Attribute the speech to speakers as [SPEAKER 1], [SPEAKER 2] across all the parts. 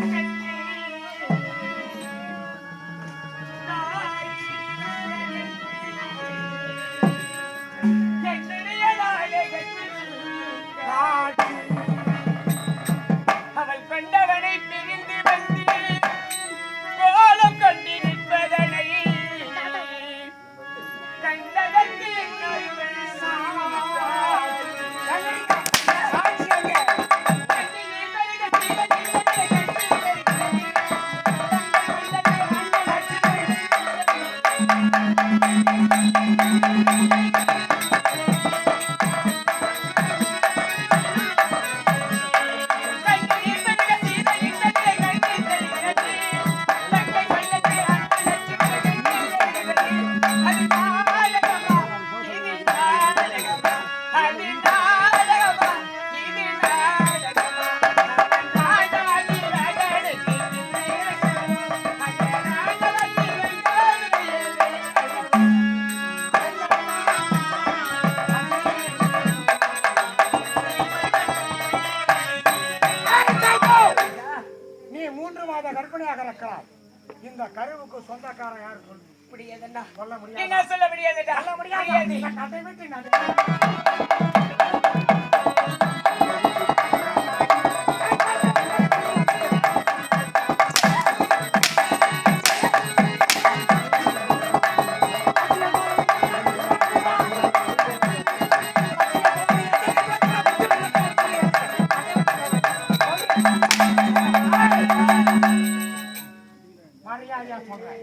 [SPEAKER 1] Thanks.
[SPEAKER 2] முடியாதுண்ணா
[SPEAKER 1] சொல்ல முடியாது?
[SPEAKER 2] என்ன சொல்ல முடியாதுடா
[SPEAKER 1] சொல்ல முடியாது? அதை விட்டு நடு. மரியாதையா சொல்றேன்.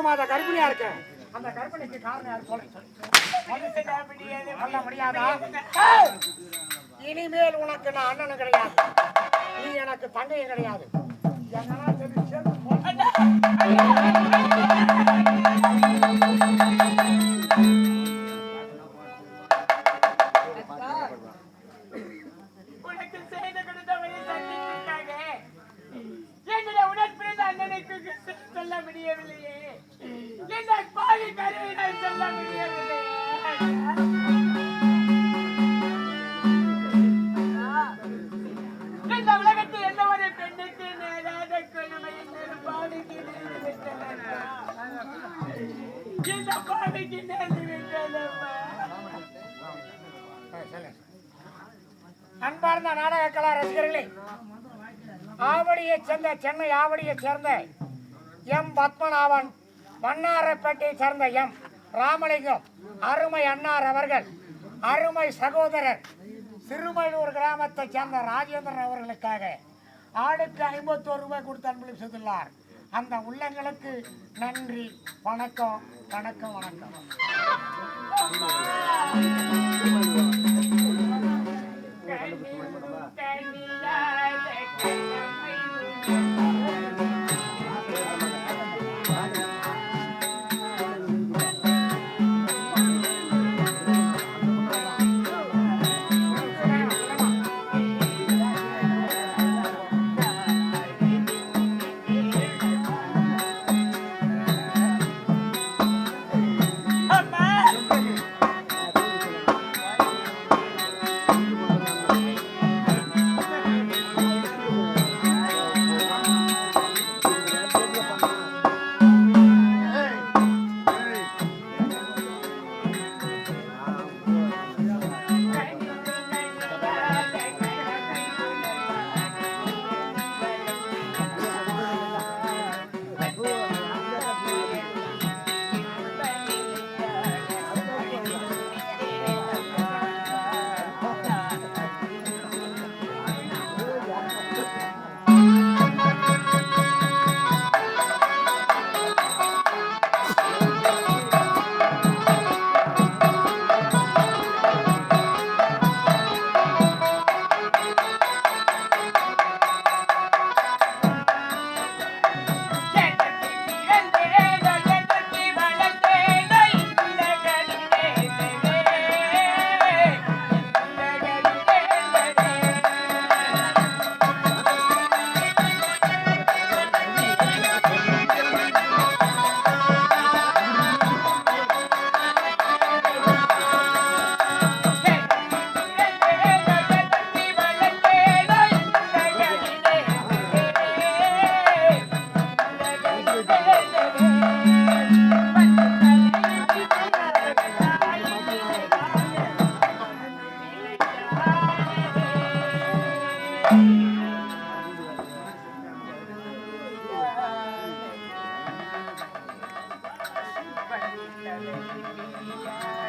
[SPEAKER 1] மூன்று மாத கர்ப்பிணியா இருக்கேன் அந்த கர்ப்பிணிக்கு காரணம் யார் சொல்ல சொல்ல முடியாதா! இனிமேல் உனக்கு நான் அண்ணனும் கிடையாது. நீ எனக்கு தங்கையும் கிடையாது. என்னன்னா
[SPEAKER 2] இந்த நேர்ந்து விட்டதப்பா.
[SPEAKER 1] அன்பார்ந்த நாடக கலா ரசிகர்களே ஆவடியை சேர்ந்த சென்னை ஆவடியை சேர்ந்த எம் பத்மநாபன் வண்ணாரப்பேட்டையை சேர்ந்த எம் ராமலிங்கம் அருமை அன்னார் அவர்கள் அருமை சகோதரர் சிறுமையூர் கிராமத்தைச் சேர்ந்த ராஜேந்திரன் அவர்களுக்காக ஆளுக்கு ஐம்பத்தோரு ரூபாய் கொடுத்து அன்பளிப்பு செய்துள்ளார் அந்த உள்ளங்களுக்கு நன்றி. வணக்கம். வணக்கம் வணக்கம். Thank you.